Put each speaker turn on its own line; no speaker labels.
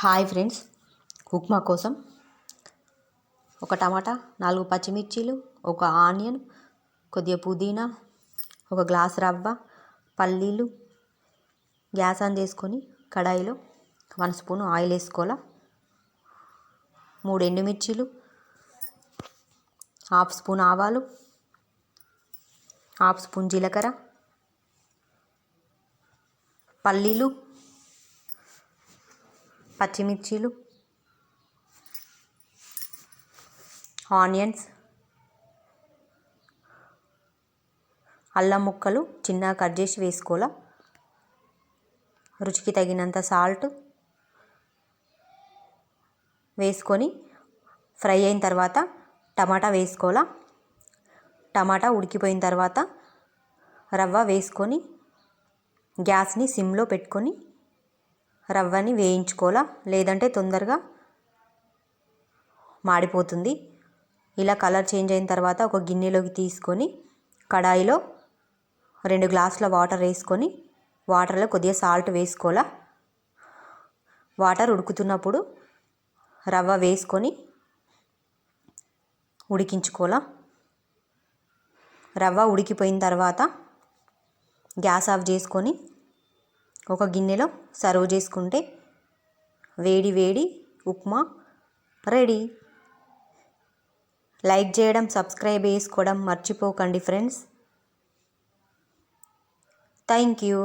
Hi friends. Upma కోసం ఒక టమాటా నాలుగు పచ్చిమిర్చీలు ఒక ఆనియన్ కొద్దిగా పుదీనా ఒక గ్లాస్ రవ్వ పల్లీలు గ్యాస్ ఆన్ చేసుకొని కడాయిలో వన్ స్పూన్ ఆయిల్ వేసుకోవాలా? మూడు ఎండుమిర్చీలు హాఫ్ స్పూన్ ఆవాలు హాఫ్ స్పూన్ జీలకర్ర పల్లీలు పచ్చిమిర్చీలు ఆనియన్స్ అల్లం ముక్కలు చిన్నగా కట్ చేసి వేసుకోవాలా? రుచికి తగినంత సాల్ట్ వేసుకొని ఫ్రై అయిన తర్వాత టమాటా వేసుకోవాలా? టమాటా ఉడికిపోయిన తర్వాత రవ్వ వేసుకొని గ్యాస్ని సిమ్లో పెట్టుకొని రవ్వని వేయించుకోవాలా? లేదంటే తొందరగా మాడిపోతుంది. ఇలా కలర్ చేంజ్ అయిన తర్వాత ఒక గిన్నెలోకి తీసుకొని కడాయిలో రెండు గ్లాసుల వాటర్ వేసుకొని వాటర్లో కొద్దిగా సాల్ట్ వేసుకోవాలా? వాటర్ ఉడుకుతున్నప్పుడు రవ్వ వేసుకొని ఉడికించుకోవాలా? రవ్వ ఉడికిపోయిన తర్వాత గ్యాస్ ఆఫ్ చేసుకొని ఒక గిన్నెలో సర్వ్ చేసుకుంటే వేడి వేడి ఉప్మా రెడీ. లైక్ చేయడం సబ్స్క్రైబ్ చేసుకోవడం మర్చిపోకండి ఫ్రెండ్స్. Thank you.